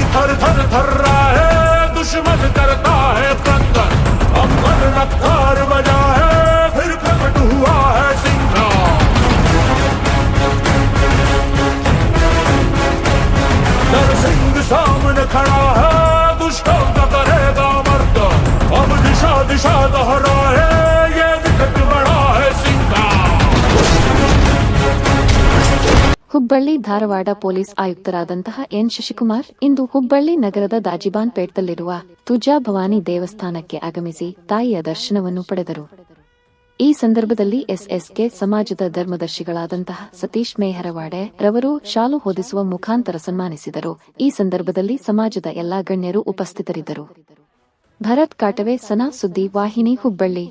धरती थर थर थर्रा है, दुश्मन करता है कंकर अंबर रफ्तार बजा है, फिर प्रकट हुआ है सिंह। नरसिंह सामने खड़ा है ಹುಬ್ಬಳ್ಳಿ ಧಾರವಾಡ ಪೊಲೀಸ್ ಆಯುಕ್ತರಾದಂತಹ ಎನ್ ಶಶಿಕುಮಾರ್ ಇಂದು ಹುಬ್ಬಳ್ಳಿ ನಗರದ ದಾಜಿಬಾನ್ ಪೇಟ್ದಲ್ಲಿರುವ ತುಜಾ ಭವಾನಿ ದೇವಸ್ಥಾನಕ್ಕೆ ಆಗಮಿಸಿ ತಾಯಿಯ ದರ್ಶನವನ್ನು ಪಡೆದರು. ಈ ಸಂದರ್ಭದಲ್ಲಿ ಎಸ್ಎಸ್ಕೆ ಸಮಾಜದ ಧರ್ಮದರ್ಶಿಗಳಾದಂತಹ ಸತೀಶ್ ಮೇಹರವಾಡೆ ರವರು ಶಾಲು ಹೊದಿಸುವ ಮುಖಾಂತರ ಸನ್ಮಾನಿಸಿದರು. ಈ ಸಂದರ್ಭದಲ್ಲಿ ಸಮಾಜದ ಎಲ್ಲಾ ಗಣ್ಯರು ಉಪಸ್ಥಿತರಿದ್ದರು. ಭರತ್ ಕಾಟವೆ ಸನಾ ಸುದ್ದಿ ವಾಹಿನಿ ಹುಬ್ಬಳ್ಳಿ.